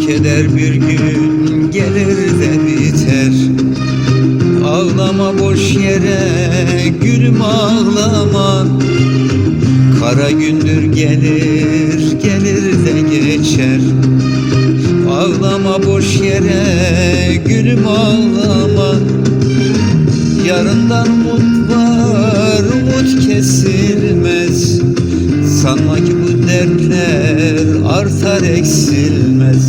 Keder bir gün gelir de biter. Ağlama boş yere gülüm ağlama. Kara gündür gelir gelir de geçer. Ağlama boş yere gülüm ağlama. Yarından umut var umut kesilmez. Sanma ki bu dertler artar eksilmez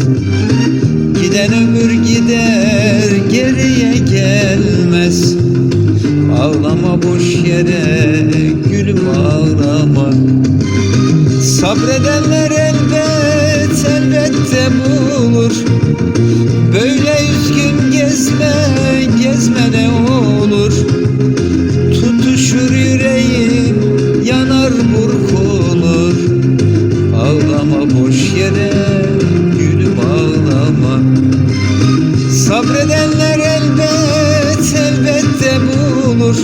Giden ömür gider geriye gelmez. Ağlama boş yere gülüm ağlama. Sabredenler elbet elbette bulur. Böyle üzgün gezme gezme ne olur. Tutuşur yüreğim yanar burkulur Sabredenler elbet elbette bulur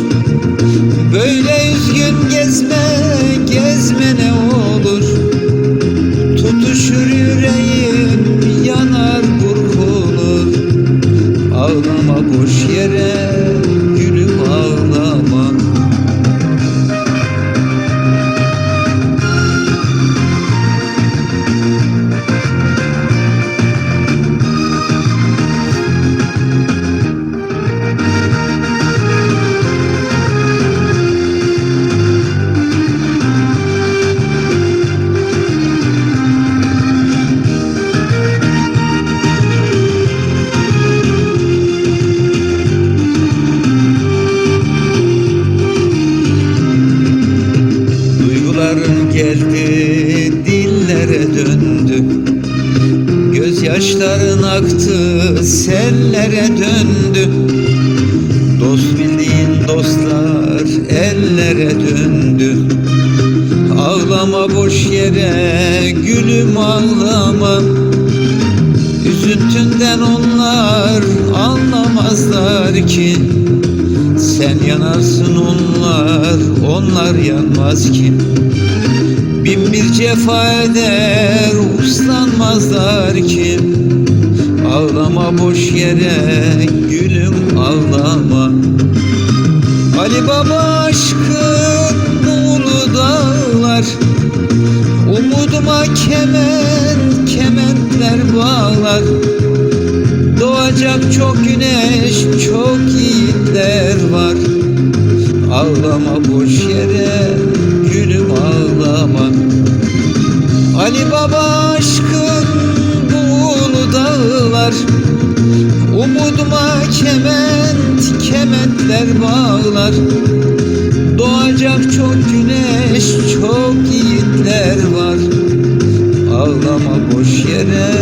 geldi dillere döndü. Gözyaşların aktı sellere döndü. Dost bildiğin dostlar ellere döndü. Ağlama boş yere gülüm ağlama. Üzüntünden onlar anlamazlar ki. Sen yanarsın onlar, onlar yanmaz ki Bin bir cefa eder, uslanmazlar ki Ağlama boş yere, gülüm ağlama. Ali Baba aşkın ulu dağlar Umuduma kemen, kementler bağlar. Doğacak çok güneş, çok yiğitler var. Ağlama boş yere, gönlüm ağlaman. Ali Baba aşkın bu ulu dağlar. Umuduma kement, kementler bağlar. Doğacak çok güneş, çok yiğitler var. Ağlama boş yere.